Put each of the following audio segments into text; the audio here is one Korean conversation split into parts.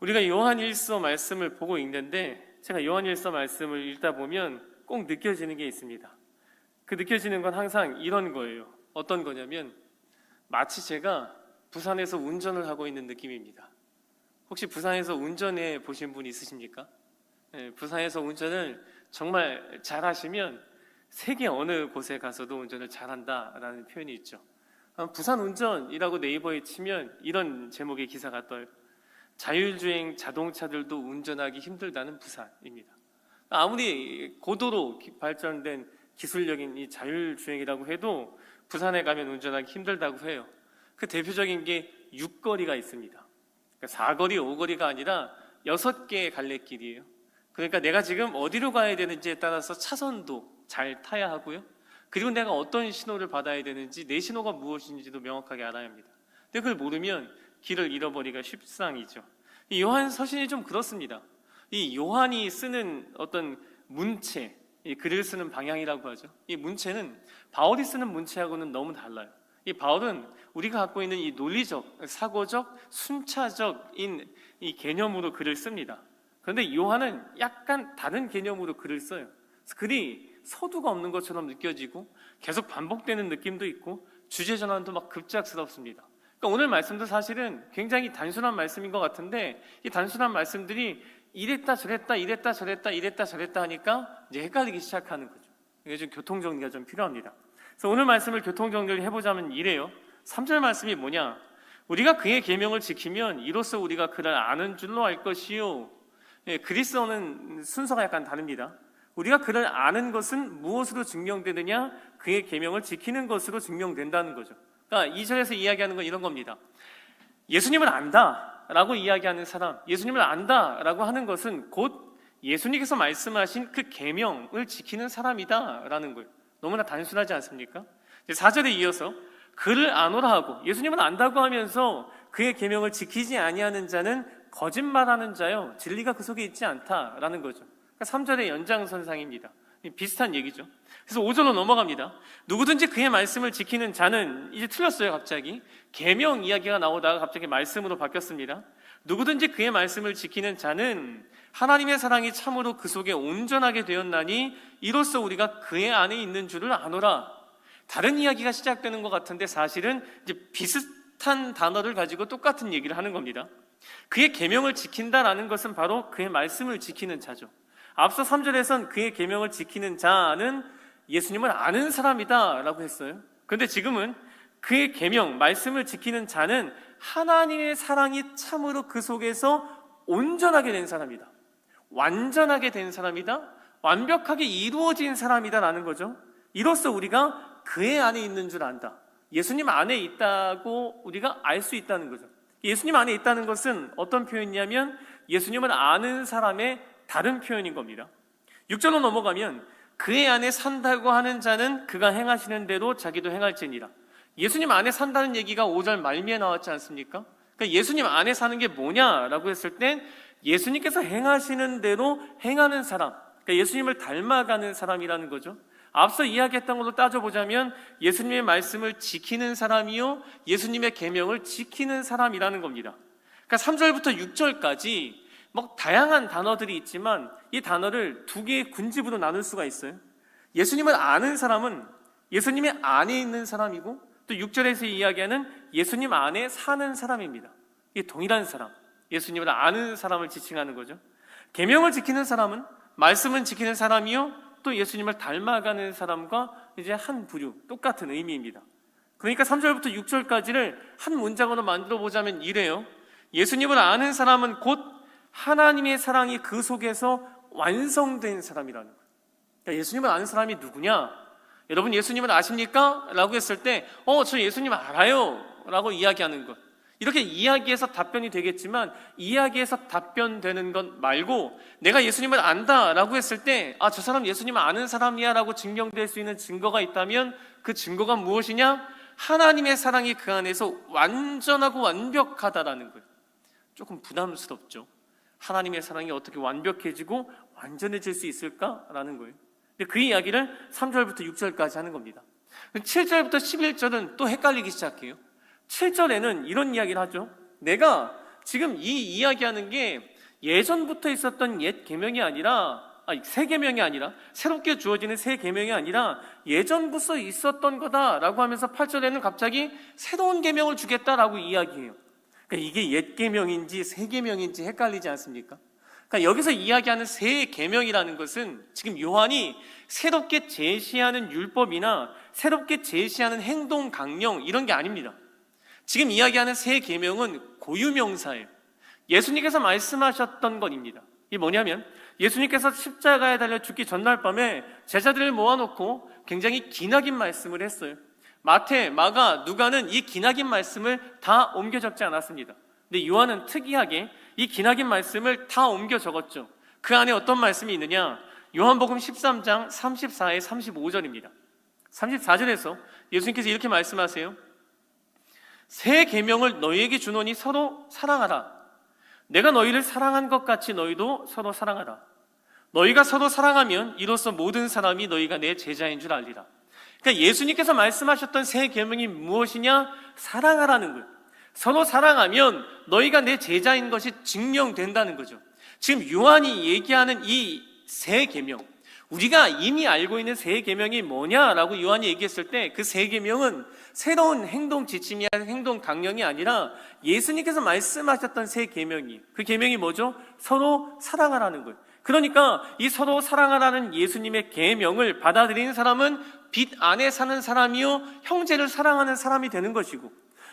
우리가 요한 1서 말씀을 보고 있는데 제가 요한 1서 말씀을 읽다 보면 꼭 느껴지는 게 있습니다. 그 느껴지는 건 항상 이런 거예요. 어떤 거냐면 마치 제가 부산에서 운전을 하고 있는 느낌입니다. 혹시 부산에서 운전해 보신 분 있으십니까? 네, 부산에서 운전을 정말 잘하시면 세계 어느 곳에 가서도 운전을 잘한다라는 표현이 있죠. 아, 부산 운전이라고 네이버에 치면 이런 제목의 기사가 떠요. 자율주행 자동차들도 운전하기 힘들다는 부산입니다. 아무리 고도로 기- 발전된 기술력인 이 자율주행이라고 해도 부산에 가면 운전하기 힘들다고 해요. 그 대표적인 게 육거리가 있습니다. 그러니까 사거리, 오거리가 아니라 여섯 개의 갈래길이에요. 그러니까 내가 지금 어디로 가야 되는지에 따라서 차선도 잘 타야 하고요. 그리고 내가 어떤 신호를 받아야 되는지 내 신호가 무엇인지도 명확하게 알아야 합니다. 근데 그걸 모르면 길을 잃어버리기가 쉽상이죠. 이 요한 서신이 좀 그렇습니다. 이 요한이 쓰는 어떤 문체, 이 글을 쓰는 방향이라고 하죠. 이 문체는 바울이 쓰는 문체하고는 너무 달라요. 이 바울은 우리가 갖고 있는 이 논리적, 사고적, 순차적인 이 개념으로 글을 씁니다. 그런데 요한은 약간 다른 개념으로 글을 써요. 글이 서두가 없는 것처럼 느껴지고 계속 반복되는 느낌도 있고 주제 전환도 막 급작스럽습니다. 그러니까 오늘 말씀도 사실은 굉장히 단순한 말씀인 것 같은데 이 단순한 말씀들이 이랬다 저랬다 이랬다 저랬다 이랬다 저랬다 하니까 이제 헷갈리기 시작하는 거죠. 이게 좀 교통 정리가 좀 필요합니다. 그래서 오늘 말씀을 교통 정리를 해보자면 이래요. 3절 말씀이 뭐냐? 우리가 그의 계명을 지키면 이로써 우리가 그를 아는 줄로 알 것이요. 예, 그리스어는 순서가 약간 다릅니다. 우리가 그를 아는 것은 무엇으로 증명되느냐? 그의 계명을 지키는 것으로 증명된다는 거죠. 그러니까 2절에서 이야기하는 건 이런 겁니다. 예수님을 안다 라고 이야기하는 사람, 예수님을 안다 라고 하는 것은 곧 예수님께서 말씀하신 그 계명을 지키는 사람이다 라는 거예요. 너무나 단순하지 않습니까? 4절에 이어서 그를 아노라 하고 예수님을 안다고 하면서 그의 계명을 지키지 아니하는 자는 거짓말하는 자요 진리가 그 속에 있지 않다라는 거죠. 그러니까 3절의 연장선상입니다. 비슷한 얘기죠. 그래서 5절로 넘어갑니다. 누구든지 그의 말씀을 지키는 자는 이제 틀렸어요, 갑자기. 계명 이야기가 나오다가 갑자기 말씀으로 바뀌었습니다. 누구든지 그의 말씀을 지키는 자는 하나님의 사랑이 참으로 그 속에 온전하게 되었나니 이로써 우리가 그의 안에 있는 줄을 아노라. 다른 이야기가 시작되는 것 같은데 사실은 이제 비슷한 단어를 가지고 똑같은 얘기를 하는 겁니다. 그의 계명을 지킨다라는 것은 바로 그의 말씀을 지키는 자죠. 앞서 3절에선 그의 계명을 지키는 자는 예수님을 아는 사람이다라고 했어요. 그런데 지금은 그의 계명, 말씀을 지키는 자는 하나님의 사랑이 참으로 그 속에서 온전하게 된 사람이다. 완전하게 된 사람이다. 완벽하게 이루어진 사람이다라는 거죠. 이로써 우리가 그의 안에 있는 줄 안다. 예수님 안에 있다고 우리가 알 수 있다는 거죠. 예수님 안에 있다는 것은 어떤 표현이냐면 예수님을 아는 사람의 다른 표현인 겁니다. 6절로 넘어가면 그의 안에 산다고 하는 자는 그가 행하시는 대로 자기도 행할지니라. 예수님 안에 산다는 얘기가 5절 말미에 나왔지 않습니까? 그러니까 예수님 안에 사는 게 뭐냐라고 했을 땐 예수님께서 행하시는 대로 행하는 사람, 그러니까 예수님을 닮아가는 사람이라는 거죠. 앞서 이야기했던 걸로 따져보자면 예수님의 말씀을 지키는 사람이요, 예수님의 계명을 지키는 사람이라는 겁니다. 그러니까 3절부터 6절까지 뭐 다양한 단어들이 있지만 이 단어를 두 개의 군집으로 나눌 수가 있어요. 예수님을 아는 사람은 예수님의 안에 있는 사람이고 또 6절에서 이야기하는 예수님 안에 사는 사람입니다. 이게 동일한 사람, 예수님을 아는 사람을 지칭하는 거죠. 계명을 지키는 사람은 말씀은 지키는 사람이요 또 예수님을 닮아가는 사람과 이제 한 부류 똑같은 의미입니다. 그러니까 3절부터 6절까지를 한 문장으로 만들어 보자면 이래요. 예수님을 아는 사람은 곧 하나님의 사랑이 그 속에서 완성된 사람이라는 거예요. 그러니까 예수님을 아는 사람이 누구냐? 여러분 예수님을 아십니까? 라고 했을 때, 어, 저 예수님 알아요. 라고 이야기하는 것. 이렇게 이야기해서 답변이 되겠지만, 이야기해서 답변되는 것 말고, 내가 예수님을 안다. 라고 했을 때, 아, 저 사람 예수님을 아는 사람이야. 라고 증명될 수 있는 증거가 있다면, 그 증거가 무엇이냐? 하나님의 사랑이 그 안에서 완전하고 완벽하다라는 거예요. 조금 부담스럽죠. 하나님의 사랑이 어떻게 완벽해지고 완전해질 수 있을까라는 거예요. 근데 그 이야기를 3절부터 6절까지 하는 겁니다. 7절부터 11절은 또 헷갈리기 시작해요. 7절에는 이런 이야기를 하죠. 내가 지금 이 이야기하는 게 예전부터 있었던 옛 계명이 아니라 아니, 새 계명이 아니라 새롭게 주어지는 새 계명이 아니라 예전부터 있었던 거다라고 하면서 8절에는 갑자기 새로운 계명을 주겠다라고 이야기해요. 그러니까 이게 옛 계명인지 새 계명인지 헷갈리지 않습니까? 그러니까 여기서 이야기하는 새 계명이라는 것은 지금 요한이 새롭게 제시하는 율법이나 새롭게 제시하는 행동 강령 이런 게 아닙니다. 지금 이야기하는 새 계명은 고유명사예요. 예수님께서 말씀하셨던 것입니다. 이게 뭐냐면 예수님께서 십자가에 달려 죽기 전날 밤에 제자들을 모아놓고 굉장히 기나긴 말씀을 했어요. 마태, 마가, 누가는 이 기나긴 말씀을 다 옮겨 적지 않았습니다. 근데 요한은 특이하게 이 기나긴 말씀을 다 옮겨 적었죠. 그 안에 어떤 말씀이 있느냐? 요한복음 13장 34에 35절입니다. 34절에서 예수님께서 이렇게 말씀하세요. 새 계명을 너희에게 주노니 서로 사랑하라. 내가 너희를 사랑한 것 같이 너희도 서로 사랑하라. 너희가 서로 사랑하면 이로써 모든 사람이 너희가 내 제자인 줄 알리라. 그러니까 예수님께서 말씀하셨던 새 계명이 무엇이냐? 사랑하라는 거예요. 서로 사랑하면 너희가 내 제자인 것이 증명된다는 거죠. 지금 요한이 얘기하는 이 새 계명, 우리가 이미 알고 있는 새 계명이 뭐냐라고 요한이 얘기했을 때그새 계명은 새로운 행동 지침이 행동 강령이 아니라 예수님께서 말씀하셨던 새 계명이 그 계명이 뭐죠? 서로 사랑하라는 거예요. 그러니까 이 서로 사랑하라는 예수님의 계명을 받아들이는 사람은 빛 안에 사는 사람이요 형제를 사랑하는 사람이 되는 것이고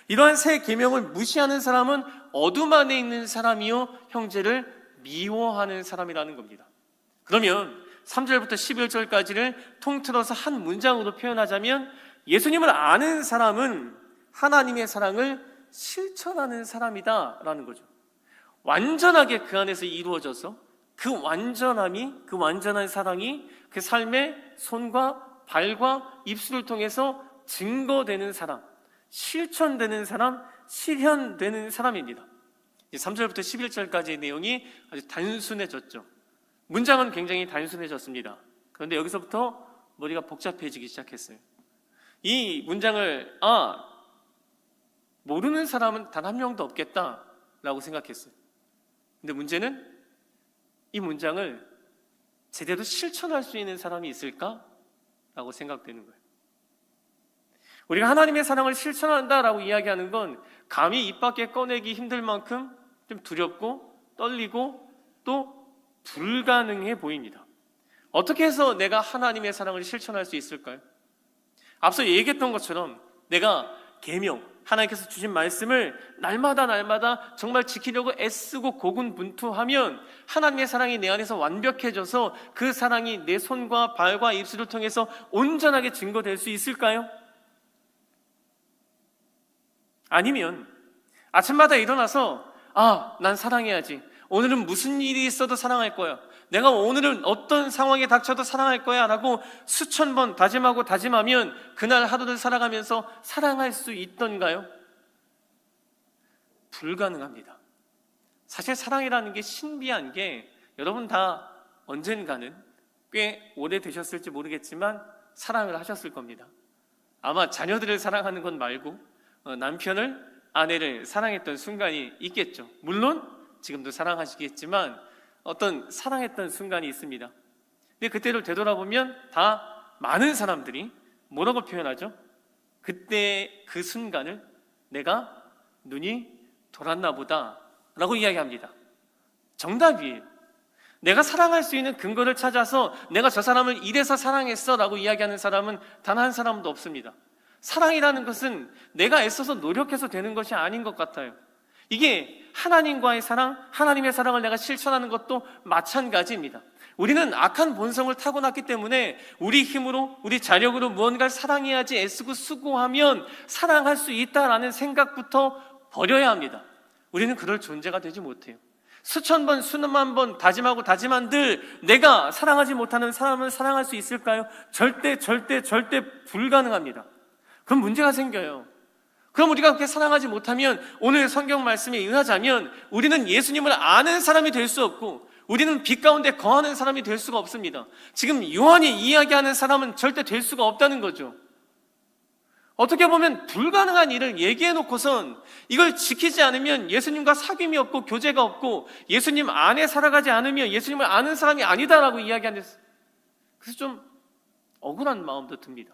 이러한 새 계명을 무시하는 사람은 어둠 안에 있는 사람이요 형제를 미워하는 사람이라는 겁니다. 그러면 3절부터 11절까지를 통틀어서 한 문장으로 표현하자면 예수님을 아는 사람은 하나님의 사랑을 실천하는 사람이다라는 거죠. 완전하게 그 안에서 이루어져서 그 완전함이 그 완전한 사랑이 그 삶의 손과 발과 입술을 통해서 증거되는 사람, 실천되는 사람, 실현되는 사람입니다. 3절부터 11절까지의 내용이 아주 단순해졌죠. 문장은 굉장히 단순해졌습니다. 그런데 여기서부터 머리가 복잡해지기 시작했어요. 이 문장을 아 모르는 사람은 단 한 명도 없겠다라고 생각했어요. 근데 문제는 이 문장을 제대로 실천할 수 있는 사람이 있을까 라고 생각되는 거예요. 우리가 하나님의 사랑을 실천한다라고 이야기하는 건 감히 입 밖에 꺼내기 힘들 만큼 좀 두렵고 떨리고 또 불가능해 보입니다. 어떻게 해서 내가 하나님의 사랑을 실천할 수 있을까요? 앞서 얘기했던 것처럼 내가 계명 하나님께서 주신 말씀을 날마다 날마다 정말 지키려고 애쓰고 고군분투하면 하나님의 사랑이 내 안에서 완벽해져서 그 사랑이 내 손과 발과 입술을 통해서 온전하게 증거될 수 있을까요? 아니면 아침마다 일어나서 아, 난 사랑해야지. 오늘은 무슨 일이 있어도 사랑할 거야. 내가 오늘은 어떤 상황에 닥쳐도 사랑할 거야. 라고 수천 번 다짐하고 다짐하면 그날 하루를 살아가면서 사랑할 수 있던가요? 불가능합니다. 사실 사랑이라는 게 신비한 게 여러분 다 언젠가는 꽤 오래 되셨을지 모르겠지만 사랑을 하셨을 겁니다. 아마 자녀들을 사랑하는 건 말고 어, 남편을 아내를 사랑했던 순간이 있겠죠. 물론 지금도 사랑하시겠지만 어떤 사랑했던 순간이 있습니다. 근데 그때를 되돌아보면 다 많은 사람들이 뭐라고 표현하죠? 그때 그 순간을 내가 눈이 돌았나 보다 라고 이야기합니다. 정답이에요. 내가 사랑할 수 있는 근거를 찾아서 내가 저 사람을 이래서 사랑했어 라고 이야기하는 사람은 단 한 사람도 없습니다. 사랑이라는 것은 내가 애써서 노력해서 되는 것이 아닌 것 같아요. 이게 하나님과의 사랑, 하나님의 사랑을 내가 실천하는 것도 마찬가지입니다. 우리는 악한 본성을 타고났기 때문에 우리 힘으로, 우리 자력으로 무언가를 사랑해야지 애쓰고 수고하면 사랑할 수 있다라는 생각부터 버려야 합니다. 우리는 그럴 존재가 되지 못해요. 수천 번, 수만 번 다짐하고 다짐한들 내가 사랑하지 못하는 사람을 사랑할 수 있을까요? 절대, 절대, 절대 불가능합니다. 그럼 문제가 생겨요. 그럼 우리가 그렇게 사랑하지 못하면 오늘 성경 말씀에 의하자면 우리는 예수님을 아는 사람이 될 수 없고 우리는 빛 가운데 거하는 사람이 될 수가 없습니다. 지금 요한이 이야기하는 사람은 절대 될 수가 없다는 거죠. 어떻게 보면 불가능한 일을 얘기해 놓고선 이걸 지키지 않으면 예수님과 사귐이 없고 교제가 없고 예수님 안에 살아가지 않으면 예수님을 아는 사람이 아니다라고 이야기하는 그래서 좀 억울한 마음도 듭니다.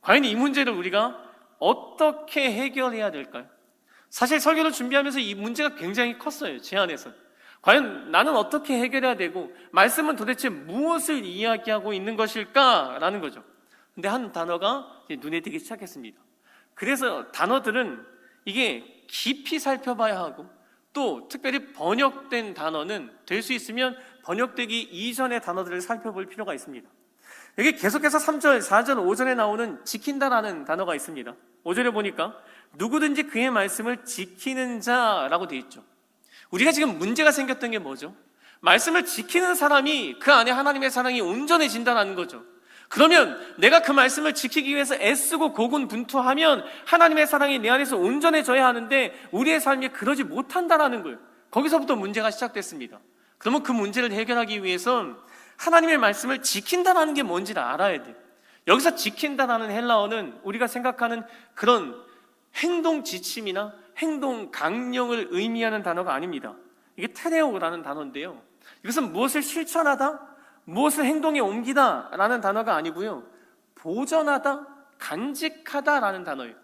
과연 이 문제를 우리가 어떻게 해결해야 될까요? 사실 설교를 준비하면서 이 문제가 굉장히 컸어요. 제 안에서. 과연 나는 어떻게 해결해야 되고 말씀은 도대체 무엇을 이야기하고 있는 것일까라는 거죠. 근데 한 단어가 눈에 띄기 시작했습니다. 그래서 단어들은 이게 깊이 살펴봐야 하고 또 특별히 번역된 단어는 될 수 있으면 번역되기 이전의 단어들을 살펴볼 필요가 있습니다. 여기 계속해서 3절, 4절, 5절에 나오는 지킨다라는 단어가 있습니다. 5절에 보니까 누구든지 그의 말씀을 지키는 자라고 되어 있죠. 우리가 지금 문제가 생겼던 게 뭐죠? 말씀을 지키는 사람이 그 안에 하나님의 사랑이 온전해진다는 거죠. 그러면 내가 그 말씀을 지키기 위해서 애쓰고 고군분투하면 하나님의 사랑이 내 안에서 온전해져야 하는데 우리의 삶이 그러지 못한다라는 거예요. 거기서부터 문제가 시작됐습니다. 그러면 그 문제를 해결하기 위해선 하나님의 말씀을 지킨다라는 게 뭔지를 알아야 돼요. 여기서 지킨다라는 헬라어는 우리가 생각하는 그런 행동 지침이나 행동 강령을 의미하는 단어가 아닙니다. 이게 테레오라는 단어인데요. 이것은 무엇을 실천하다, 무엇을 행동에 옮기다 라는 단어가 아니고요. 보전하다, 간직하다 라는 단어예요.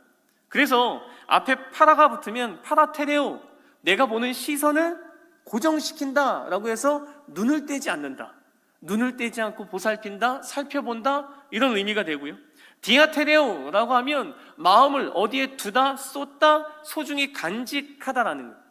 그래서 앞에 파라가 붙으면 파라테레오, 내가 보는 시선을 고정시킨다 라고 해서 눈을 떼지 않는다. 눈을 떼지 않고 보살핀다, 살펴본다 이런 의미가 되고요. 디아테레오라고 하면 마음을 어디에 두다, 쏟다, 소중히 간직하다라는 거예요.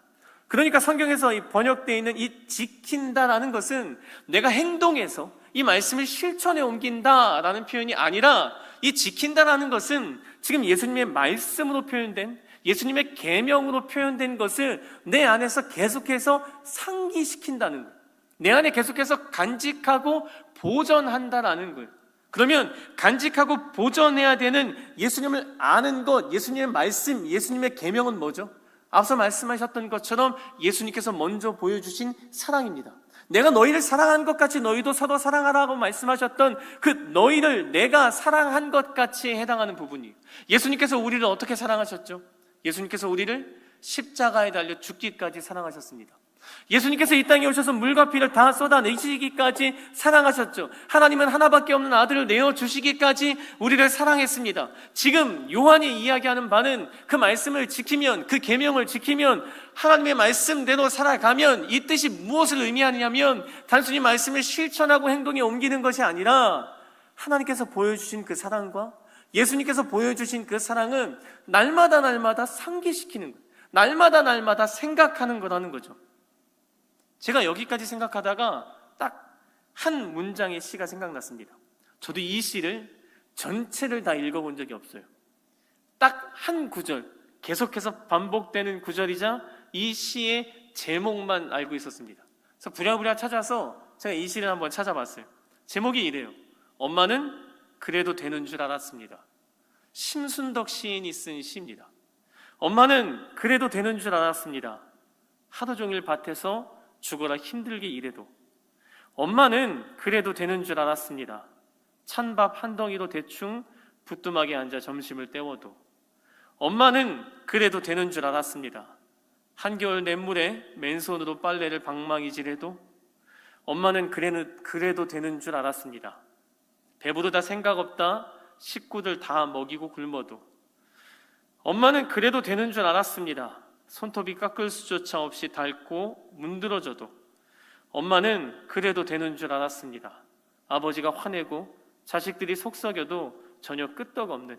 그러니까 성경에서 이 번역되어 있는 이 지킨다라는 것은 내가 행동해서 이 말씀을 실천에 옮긴다라는 표현이 아니라 이 지킨다라는 것은 지금 예수님의 말씀으로 표현된 예수님의 계명으로 표현된 것을 내 안에서 계속해서 상기시킨다는 거예요. 내 안에 계속해서 간직하고 보존한다라는 거예요. 그러면 간직하고 보존해야 되는 예수님을 아는 것, 예수님의 말씀, 예수님의 계명은 뭐죠? 앞서 말씀하셨던 것처럼 예수님께서 먼저 보여주신 사랑입니다. 내가 너희를 사랑한 것 같이 너희도 서로 사랑하라고 말씀하셨던 그 너희를 내가 사랑한 것 같이 해당하는 부분이 예수님께서 우리를 어떻게 사랑하셨죠? 예수님께서 우리를 십자가에 달려 죽기까지 사랑하셨습니다. 예수님께서 이 땅에 오셔서 물과 피를 다 쏟아내시기까지 사랑하셨죠. 하나님은 하나밖에 없는 아들을 내어주시기까지 우리를 사랑했습니다. 지금 요한이 이야기하는 바는 그 말씀을 지키면, 그 계명을 지키면, 하나님의 말씀대로 살아가면 이 뜻이 무엇을 의미하느냐면 단순히 말씀을 실천하고 행동에 옮기는 것이 아니라 하나님께서 보여주신 그 사랑과 예수님께서 보여주신 그 사랑은 날마다 날마다 상기시키는 거예요. 날마다 날마다 생각하는 거라는 거죠. 제가 여기까지 생각하다가 딱 한 문장의 시가 생각났습니다. 저도 이 시를 전체를 다 읽어본 적이 없어요. 딱 한 구절, 계속해서 반복되는 구절이자 이 시의 제목만 알고 있었습니다. 그래서 부랴부랴 찾아서 제가 이 시를 한번 찾아봤어요. 제목이 이래요. 엄마는 그래도 되는 줄 알았습니다. 심순덕 시인이 쓴 시입니다. 엄마는 그래도 되는 줄 알았습니다. 하루 종일 밭에서 죽어라 힘들게 일해도 엄마는 그래도 되는 줄 알았습니다. 찬밥 한 덩이로 대충 부뚜막에 앉아 점심을 때워도 엄마는 그래도 되는 줄 알았습니다. 한겨울 냇물에 맨손으로 빨래를 방망이질해도 엄마는 그래는, 그래도 되는 줄 알았습니다. 배부르다 생각 없다 식구들 다 먹이고 굶어도 엄마는 그래도 되는 줄 알았습니다. 손톱이 깎을 수조차 없이 닳고 문드러져도 엄마는 그래도 되는 줄 알았습니다. 아버지가 화내고 자식들이 속썩여도 전혀 끄떡없는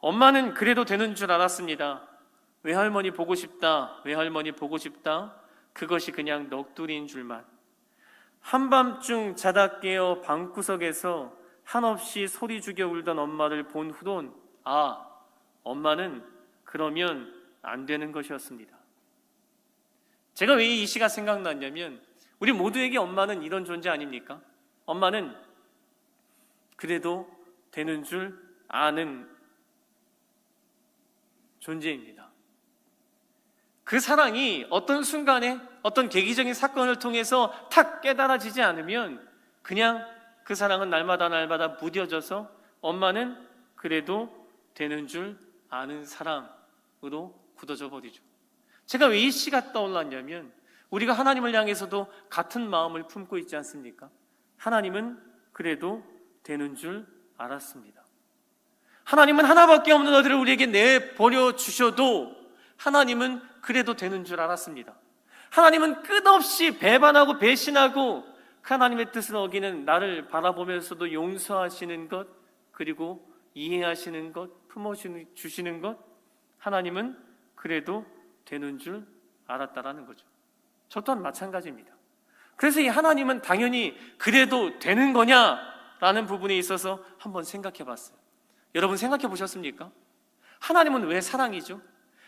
엄마는 그래도 되는 줄 알았습니다. 외할머니 보고 싶다, 외할머니 보고 싶다. 그것이 그냥 넋두리인 줄만. 한밤중 자다 깨어 방구석에서 한없이 소리 죽여 울던 엄마를 본 후론 아, 엄마는 그러면 안 되는 것이었습니다. 제가 왜 이 시가 생각났냐면 우리 모두에게 엄마는 이런 존재 아닙니까? 엄마는 그래도 되는 줄 아는 존재입니다. 그 사랑이 어떤 순간에 어떤 계기적인 사건을 통해서 탁 깨달아지지 않으면 그냥 그 사랑은 날마다 날마다 무뎌져서 엄마는 그래도 되는 줄 아는 사람으로 굳어져 버리죠. 제가 왜 이 시가 떠올랐냐면 우리가 하나님을 향해서도 같은 마음을 품고 있지 않습니까? 하나님은 그래도 되는 줄 알았습니다. 하나님은 하나밖에 없는 아들을 우리에게 내버려 주셔도 하나님은 그래도 되는 줄 알았습니다. 하나님은 끝없이 배반하고 배신하고 그 하나님의 뜻을 어기는 나를 바라보면서도 용서하시는 것 그리고 이해하시는 것 품어주시는 것 하나님은 그래도 되는 줄 알았다라는 거죠. 저 또한 마찬가지입니다. 그래서 이 하나님은 당연히 그래도 되는 거냐라는 부분에 있어서 한번 생각해 봤어요. 여러분 생각해 보셨습니까? 하나님은 왜 사랑이죠?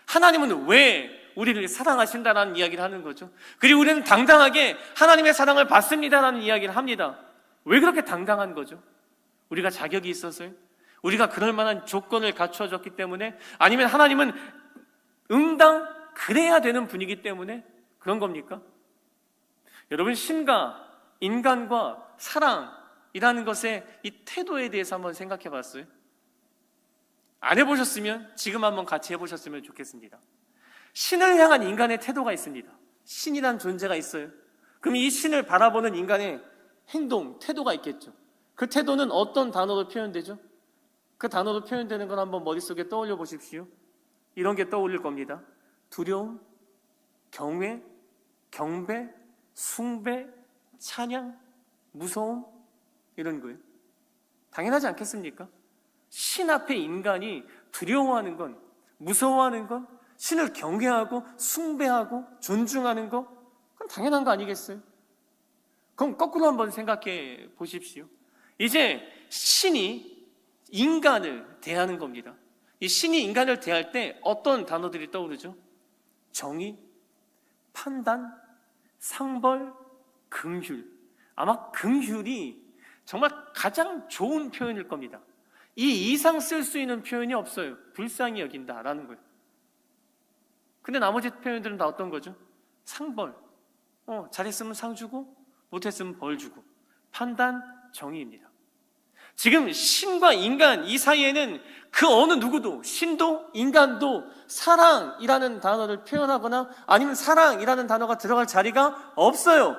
하나님은 왜 우리를 사랑하신다라는 이야기를 하는 거죠. 그리고 우리는 당당하게 하나님의 사랑을 받습니다라는 이야기를 합니다. 왜 그렇게 당당한 거죠? 우리가 자격이 있어서요? 우리가 그럴 만한 조건을 갖추어졌기 때문에 아니면 하나님은 응당 그래야 되는 분이기 때문에 그런 겁니까? 여러분 신과 인간과 사랑이라는 것의 이 태도에 대해서 한번 생각해 봤어요? 안 해보셨으면 지금 한번 같이 해보셨으면 좋겠습니다. 신을 향한 인간의 태도가 있습니다. 신이란 존재가 있어요. 그럼 이 신을 바라보는 인간의 행동, 태도가 있겠죠. 그 태도는 어떤 단어로 표현되죠? 그 단어로 표현되는 걸 한번 머릿속에 떠올려 보십시오. 이런 게 떠올릴 겁니다. 두려움, 경외, 경배, 숭배, 찬양, 무서움, 이런 거예요. 당연하지 않겠습니까? 신 앞에 인간이 두려워하는 건, 무서워하는 건, 신을 경외하고 숭배하고 존중하는 거, 그건 당연한 거 아니겠어요? 그럼 거꾸로 한번 생각해 보십시오. 이제 신이 인간을 대하는 겁니다. 이 신이 인간을 대할 때 어떤 단어들이 떠오르죠? 정의, 판단, 상벌, 긍휼. 아마 긍휼이 정말 가장 좋은 표현일 겁니다. 이 이상 쓸 수 있는 표현이 없어요. 불쌍히 여긴다라는 거예요. 근데 나머지 표현들은 다 어떤 거죠? 상벌. 어, 잘했으면 상 주고, 못했으면 벌 주고. 판단, 정의입니다. 지금 신과 인간 이 사이에는 그 어느 누구도 신도 인간도 사랑이라는 단어를 표현하거나 아니면 사랑이라는 단어가 들어갈 자리가 없어요.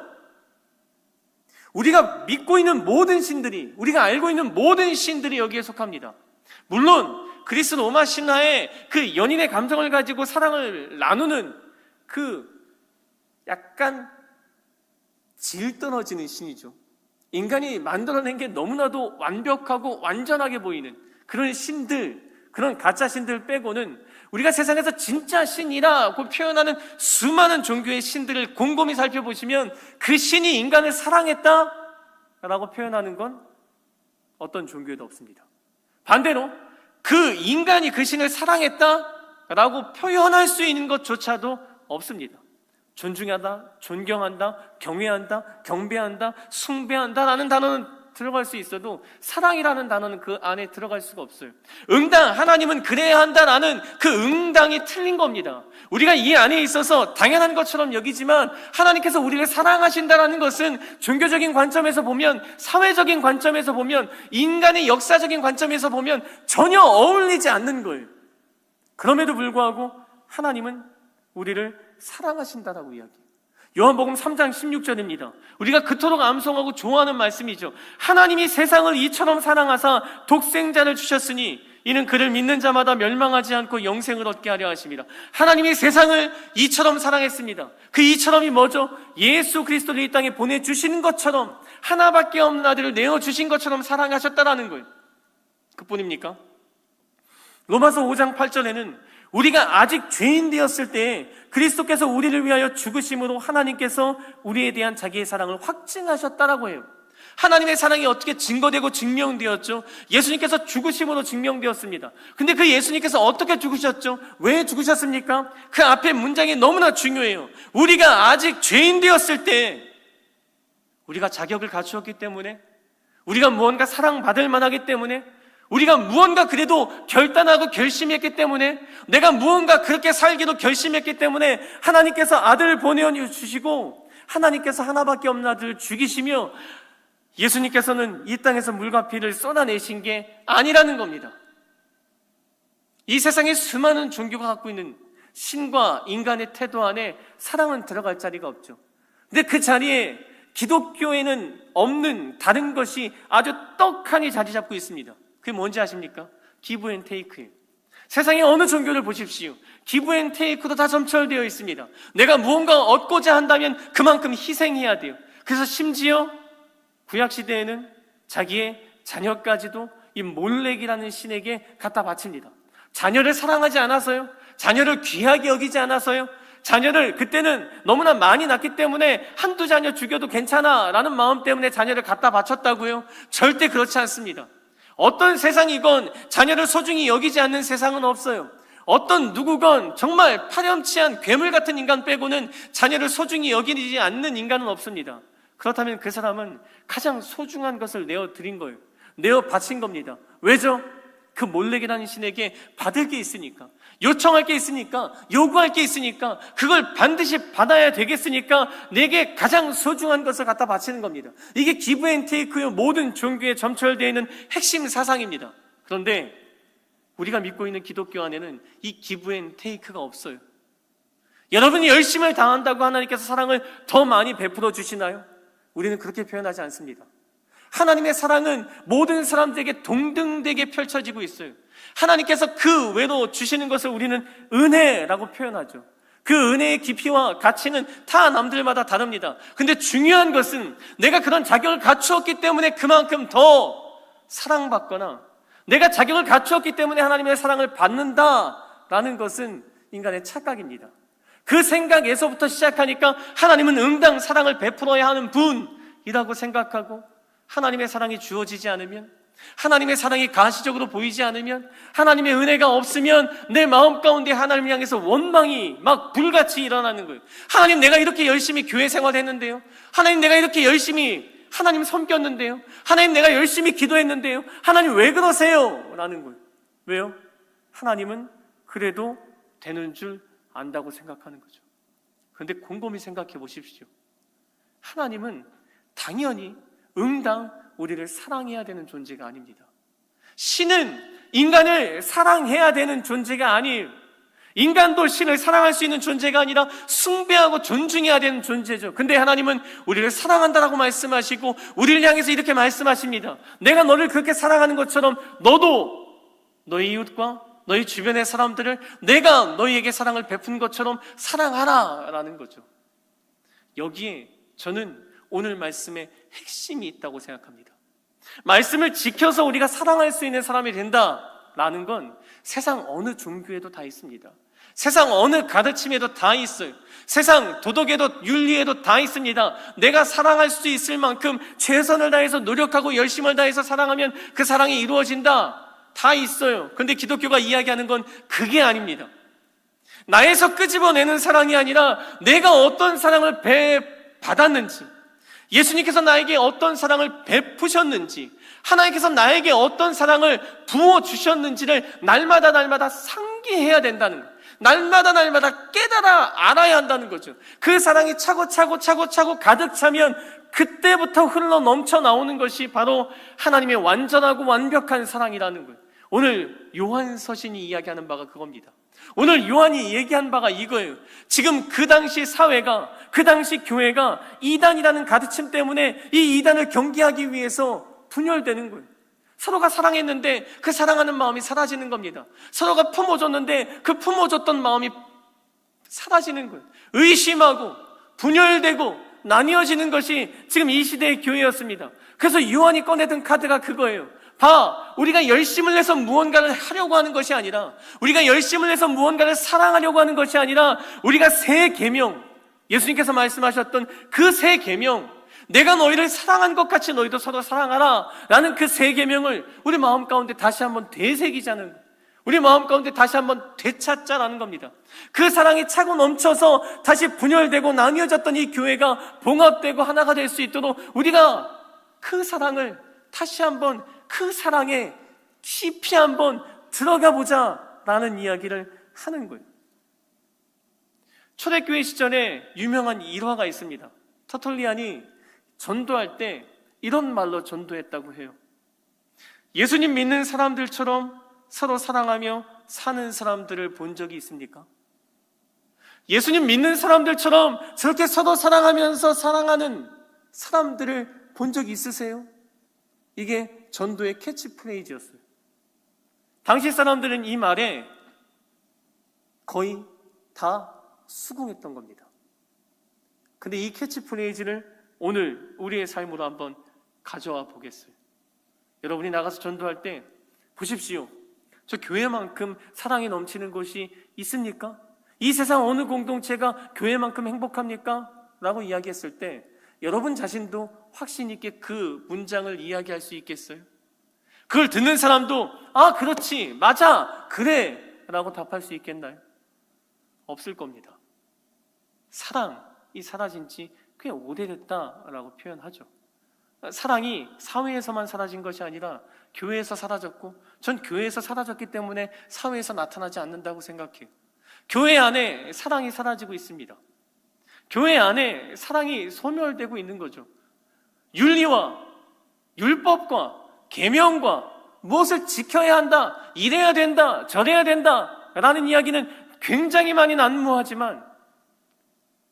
우리가 믿고 있는 모든 신들이 우리가 알고 있는 모든 신들이 여기에 속합니다. 물론 그리스 로마 신화의 그 연인의 감정을 가지고 사랑을 나누는 그 약간 질 떨어지는 신이죠. 인간이 만들어낸 게 너무나도 완벽하고 완전하게 보이는 그런 신들, 그런 가짜 신들 빼고는 우리가 세상에서 진짜 신이라고 표현하는 수많은 종교의 신들을 곰곰이 살펴보시면 그 신이 인간을 사랑했다 라고 표현하는 건 어떤 종교에도 없습니다. 반대로 그 인간이 그 신을 사랑했다 라고 표현할 수 있는 것조차도 없습니다. 존중하다, 존경한다, 경외한다, 경배한다, 숭배한다라는 단어는 들어갈 수 있어도 사랑이라는 단어는 그 안에 들어갈 수가 없어요. 응당, 하나님은 그래야 한다라는 그 응당이 틀린 겁니다. 우리가 이 안에 있어서 당연한 것처럼 여기지만 하나님께서 우리를 사랑하신다라는 것은 종교적인 관점에서 보면, 사회적인 관점에서 보면, 인간의 역사적인 관점에서 보면 전혀 어울리지 않는 거예요. 그럼에도 불구하고 하나님은 우리를 사랑하신다라고 이야기해요. 요한복음 3장 16절입니다. 우리가 그토록 암송하고 좋아하는 말씀이죠. 하나님이 세상을 이처럼 사랑하사 독생자를 주셨으니 이는 그를 믿는 자마다 멸망하지 않고 영생을 얻게 하려 하십니다. 하나님이 세상을 이처럼 사랑했습니다. 그 이처럼이 뭐죠? 예수 그리스도를 이 땅에 보내주시는 것처럼 하나밖에 없는 아들을 내어 주신 것처럼 사랑하셨다라는 거예요. 그뿐입니까? 로마서 5장 8절에는 우리가 아직 죄인 되었을 때 그리스도께서 우리를 위하여 죽으심으로 하나님께서 우리에 대한 자기의 사랑을 확증하셨다라고 해요. 하나님의 사랑이 어떻게 증거되고 증명되었죠? 예수님께서 죽으심으로 증명되었습니다. 근데 그 예수님께서 어떻게 죽으셨죠? 왜 죽으셨습니까? 그 앞에 문장이 너무나 중요해요. 우리가 아직 죄인 되었을 때 우리가 자격을 갖추었기 때문에 우리가 무언가 사랑받을 만하기 때문에 우리가 무언가 그래도 결단하고 결심했기 때문에 내가 무언가 그렇게 살기도 결심했기 때문에 하나님께서 아들을 보내어 주시고 하나님께서 하나밖에 없는 아들을 죽이시며 예수님께서는 이 땅에서 물과 피를 쏟아내신 게 아니라는 겁니다. 이 세상의 수많은 종교가 갖고 있는 신과 인간의 태도 안에 사랑은 들어갈 자리가 없죠. 근데 그 자리에 기독교에는 없는 다른 것이 아주 떡하니 자리 잡고 있습니다. 그게 뭔지 아십니까? 기브 앤 테이크예요. 세상의 어느 종교를 보십시오. 기브 앤 테이크도 다 점철되어 있습니다. 내가 무언가 얻고자 한다면 그만큼 희생해야 돼요. 그래서 심지어 구약 시대에는 자기의 자녀까지도 이 몰렉이라는 신에게 갖다 바칩니다. 자녀를 사랑하지 않아서요. 자녀를 귀하게 여기지 않아서요. 자녀를 그때는 너무나 많이 낳기 때문에 한두 자녀 죽여도 괜찮아 라는 마음 때문에 자녀를 갖다 바쳤다고요. 절대 그렇지 않습니다. 어떤 세상이건 자녀를 소중히 여기지 않는 세상은 없어요. 어떤 누구건 정말 파렴치한 괴물 같은 인간 빼고는 자녀를 소중히 여기지 않는 인간은 없습니다. 그렇다면 그 사람은 가장 소중한 것을 내어 드린 거예요. 내어 바친 겁니다. 왜죠? 그 몰렉이라는 신에게 받을 게 있으니까, 요청할 게 있으니까, 요구할 게 있으니까, 그걸 반드시 받아야 되겠으니까, 내게 가장 소중한 것을 갖다 바치는 겁니다. 이게 기브 앤 테이크의 모든 종교에 점철되어 있는 핵심 사상입니다. 그런데 우리가 믿고 있는 기독교 안에는 이 기브 앤 테이크가 없어요. 여러분이 열심을 다한다고 하나님께서 사랑을 더 많이 베풀어 주시나요? 우리는 그렇게 표현하지 않습니다. 하나님의 사랑은 모든 사람들에게 동등되게 펼쳐지고 있어요. 하나님께서 그 외로 주시는 것을 우리는 은혜라고 표현하죠. 그 은혜의 깊이와 가치는 타 남들마다 다릅니다. 근데 중요한 것은 내가 그런 자격을 갖추었기 때문에 그만큼 더 사랑받거나 내가 자격을 갖추었기 때문에 하나님의 사랑을 받는다라는 것은 인간의 착각입니다. 그 생각에서부터 시작하니까 하나님은 응당 사랑을 베풀어야 하는 분이라고 생각하고 하나님의 사랑이 주어지지 않으면 하나님의 사랑이 가시적으로 보이지 않으면 하나님의 은혜가 없으면 내 마음 가운데 하나님을 향해서 원망이 막 불같이 일어나는 거예요. 하나님 내가 이렇게 열심히 교회 생활했는데요. 하나님 내가 이렇게 열심히 하나님 섬겼는데요. 하나님 내가 열심히 기도했는데요. 하나님 왜 그러세요? 라는 거예요. 왜요? 하나님은 그래도 되는 줄 안다고 생각하는 거죠. 그런데 곰곰이 생각해 보십시오. 하나님은 당연히 응당 우리를 사랑해야 되는 존재가 아닙니다. 신은 인간을 사랑해야 되는 존재가 아니에요. 인간도 신을 사랑할 수 있는 존재가 아니라 숭배하고 존중해야 되는 존재죠. 근데 하나님은 우리를 사랑한다라고 말씀하시고 우리를 향해서 이렇게 말씀하십니다. 내가 너를 그렇게 사랑하는 것처럼 너도 너희 이웃과 너희 주변의 사람들을 내가 너희에게 사랑을 베푼 것처럼 사랑하라 라는 거죠. 여기에 저는 오늘 말씀에 핵심이 있다고 생각합니다. 말씀을 지켜서 우리가 사랑할 수 있는 사람이 된다라는 건 세상 어느 종교에도 다 있습니다. 세상 어느 가르침에도 다 있어요. 세상 도덕에도 윤리에도 다 있습니다. 내가 사랑할 수 있을 만큼 최선을 다해서 노력하고 열심을 다해서 사랑하면 그 사랑이 이루어진다. 다 있어요. 근데 기독교가 이야기하는 건 그게 아닙니다. 나에서 끄집어내는 사랑이 아니라 내가 어떤 사랑을 배 받았는지, 예수님께서 나에게 어떤 사랑을 베푸셨는지, 하나님께서 나에게 어떤 사랑을 부어 주셨는지를 날마다 날마다 상기해야 된다는 거예요. 날마다 날마다 깨달아 알아야 한다는 거죠. 그 사랑이 차고 차고 차고 차고 가득 차면 그때부터 흘러 넘쳐 나오는 것이 바로 하나님의 완전하고 완벽한 사랑이라는 거예요. 오늘 요한 서신이 이야기하는 바가 그겁니다. 오늘 요한이 얘기한 바가 이거예요. 지금 그 당시 사회가, 그 당시 교회가 이단이라는 가르침 때문에 이 이단을 경계하기 위해서 분열되는 거예요. 서로가 사랑했는데 그 사랑하는 마음이 사라지는 겁니다. 서로가 품어줬는데 그 품어줬던 마음이 사라지는 거예요. 의심하고 분열되고 나뉘어지는 것이 지금 이 시대의 교회였습니다. 그래서 요한이 꺼내든 카드가 그거예요. 봐, 우리가 열심을 내서 무언가를 하려고 하는 것이 아니라, 우리가 열심을 내서 무언가를 사랑하려고 하는 것이 아니라, 우리가 새 계명, 예수님께서 말씀하셨던 그 새 계명, 내가 너희를 사랑한 것 같이 너희도 서로 사랑하라. 라는 그 새 계명을 우리 마음 가운데 다시 한번 되새기자는, 우리 마음 가운데 다시 한번 되찾자라는 겁니다. 그 사랑이 차고 넘쳐서 다시 분열되고 나뉘어졌던 이 교회가 봉합되고 하나가 될 수 있도록 우리가 그 사랑을 다시 한번 그 사랑에 깊이 한번 들어가 보자 라는 이야기를 하는 거예요. 초대교회 시절에 유명한 일화가 있습니다. 터털리안이 전도할 때 이런 말로 전도했다고 해요. 예수님 믿는 사람들처럼 서로 사랑하며 사는 사람들을 본 적이 있습니까? 예수님 믿는 사람들처럼 저렇게 서로 사랑하면서 사랑하는 사람들을 본 적이 있으세요? 이게 전도의 캐치프레이즈였어요. 당시 사람들은 이 말에 거의 다 수긍했던 겁니다. 근데 이 캐치프레이즈를 오늘 우리의 삶으로 한번 가져와 보겠어요. 여러분이 나가서 전도할 때 보십시오. 저 교회만큼 사랑이 넘치는 곳이 있습니까? 이 세상 어느 공동체가 교회만큼 행복합니까? 라고 이야기했을 때 여러분 자신도 확신 있게 그 문장을 이야기할 수 있겠어요? 그걸 듣는 사람도 아, 그렇지. 맞아. 그래. 라고 답할 수 있겠나요? 없을 겁니다. 사랑이 사라진 지 꽤 오래됐다라고 표현하죠. 사랑이 사회에서만 사라진 것이 아니라 교회에서 사라졌고 전 교회에서 사라졌기 때문에 사회에서 나타나지 않는다고 생각해요. 교회 안에 사랑이 사라지고 있습니다. 교회 안에 사랑이 소멸되고 있는 거죠. 윤리와 율법과 계명과 무엇을 지켜야 한다, 이래야 된다, 저래야 된다 라는 이야기는 굉장히 많이 난무하지만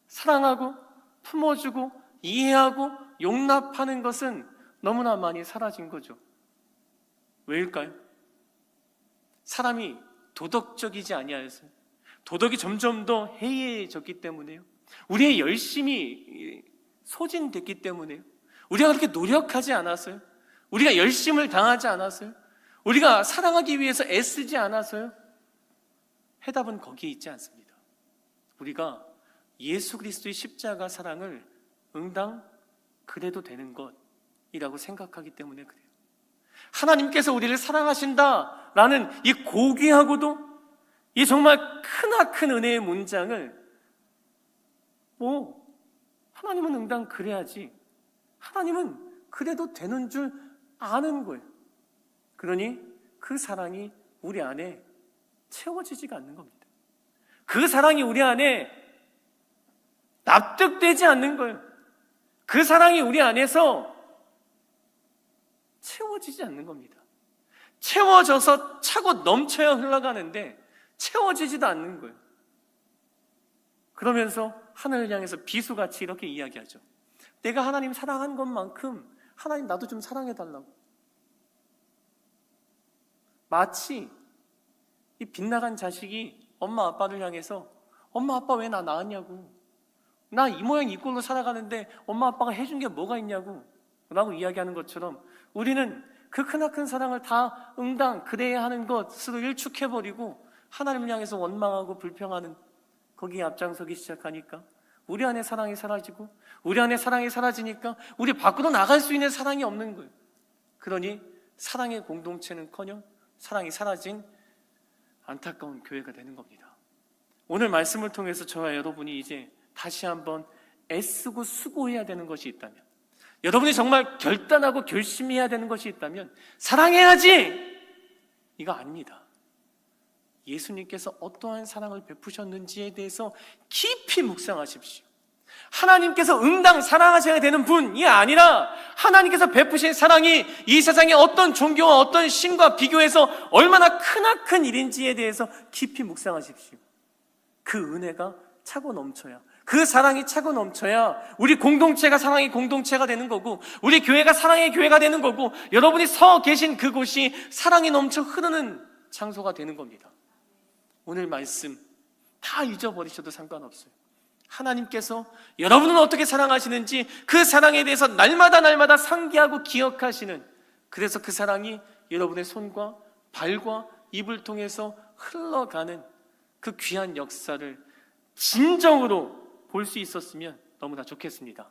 사랑하고 품어주고 이해하고 용납하는 것은 너무나 많이 사라진 거죠. 왜일까요? 사람이 도덕적이지 아니하여서 도덕이 점점 더 해이해졌기 때문에요. 우리의 열심이 소진됐기 때문에요. 우리가 그렇게 노력하지 않았어요. 우리가 열심을 당하지 않았어요. 우리가 사랑하기 위해서 애쓰지 않았어요. 해답은 거기에 있지 않습니다. 우리가 예수 그리스도의 십자가 사랑을 응당 그래도 되는 것이라고 생각하기 때문에 그래요. 하나님께서 우리를 사랑하신다라는 이 고귀하고도 이 정말 크나큰 은혜의 문장을 뭐 하나님은 응당 그래야지 하나님은 그래도 되는 줄 아는 거예요. 그러니 그 사랑이 우리 안에 채워지지가 않는 겁니다. 그 사랑이 우리 안에 납득되지 않는 거예요. 그 사랑이 우리 안에서 채워지지 않는 겁니다. 채워져서 차고 넘쳐야 흘러가는데 채워지지도 않는 거예요. 그러면서 하늘을 향해서 비수같이 이렇게 이야기하죠. 내가 하나님 사랑한 것만큼 하나님 나도 좀 사랑해달라고. 마치 이 빗나간 자식이 엄마 아빠를 향해서 엄마 아빠 왜 나 낳았냐고. 나 이 모양 이 꼴로 살아가는데 엄마 아빠가 해준 게 뭐가 있냐고. 라고 이야기하는 것처럼 우리는 그 크나큰 사랑을 다 응당 그래야 하는 것으로 일축해버리고 하나님을 향해서 원망하고 불평하는 거기에 앞장서기 시작하니까 우리 안에 사랑이 사라지고 우리 안에 사랑이 사라지니까 우리 밖으로 나갈 수 있는 사랑이 없는 거예요. 그러니 사랑의 공동체는커녕 사랑이 사라진 안타까운 교회가 되는 겁니다. 오늘 말씀을 통해서 저와 여러분이 이제 다시 한번 애쓰고 수고해야 되는 것이 있다면 여러분이 정말 결단하고 결심해야 되는 것이 있다면 사랑해야지 이거 아닙니다. 예수님께서 어떠한 사랑을 베푸셨는지에 대해서 깊이 묵상하십시오. 하나님께서 응당 사랑하셔야 되는 분이 아니라 하나님께서 베푸신 사랑이 이 세상의 어떤 종교와 어떤 신과 비교해서 얼마나 크나큰 일인지에 대해서 깊이 묵상하십시오. 그 은혜가 차고 넘쳐야 그 사랑이 차고 넘쳐야 우리 공동체가 사랑의 공동체가 되는 거고 우리 교회가 사랑의 교회가 되는 거고 여러분이 서 계신 그곳이 사랑이 넘쳐 흐르는 장소가 되는 겁니다. 오늘 말씀 다 잊어버리셔도 상관없어요. 하나님께서 여러분은 어떻게 사랑하시는지 그 사랑에 대해서 날마다 날마다 상기하고 기억하시는 그래서 그 사랑이 여러분의 손과 발과 입을 통해서 흘러가는 그 귀한 역사를 진정으로 볼 수 있었으면 너무나 좋겠습니다.